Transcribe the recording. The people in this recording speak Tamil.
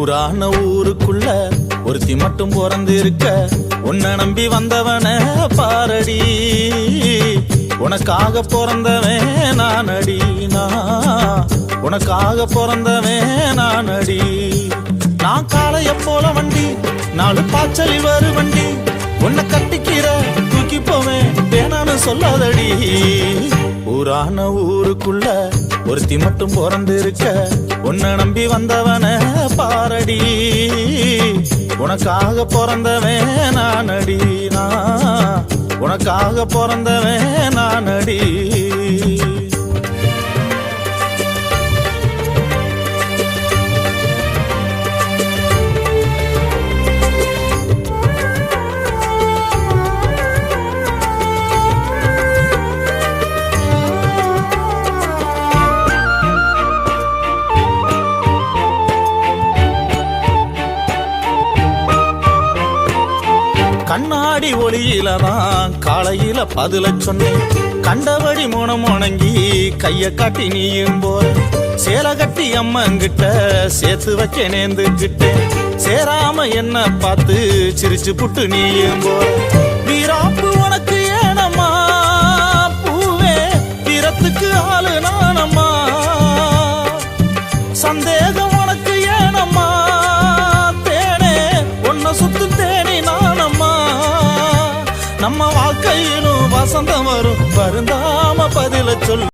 ஊரான ஊருக்குள்ள ஒருத்தி மட்டும் பிறந்து இருக்க உன்னை நம்பி வந்தவன பாரடி. உனக்காக பிறந்தவன் அடி நான் உனக்காக பிறந்தவன் அடி நான் காளைய போல வண்டி நாலு பாய்ச்சலில் வரு வண்டி. உன்னை கட்டிக்கிற தூக்கி போவேன் வேணான்னு சொல்லாதடி. ஊரான ஊருக்குள்ள ஒருத்தி மட்டும் பிறந்திருக்க. உன்னை நம்பி வந்தவன பாரடி. உனக்காக பிறந்தவன் நானடி. நான் உனக்காக பிறந்தவன் நானடி. கண்ணாடி ஒளியில தான் காலையில பதில சொன்னேன். கண்டபடி மோனம் உணங்கி கைய காட்டி நீயும் போற சேலை கட்டி அம்மங்கிட்ட சேர்த்து வைக்க நேர்ந்துக்கிட்டேன் சேராம என்ன பார்த்து சிரிச்சு புட்டு நீயும் போற வீராப்பு உனக்கு ஏனம்மா? பூவே வீரத்துக்கு ஆளு நானம்மா. சந்தேகம் உனக்கு ஏனம்மா? தேனே உன்னை சுத்து தேனி நான். நம்ம வாழ்க்கையிலும் வசந்தம் வரும் வருந்தாம பதில சொல்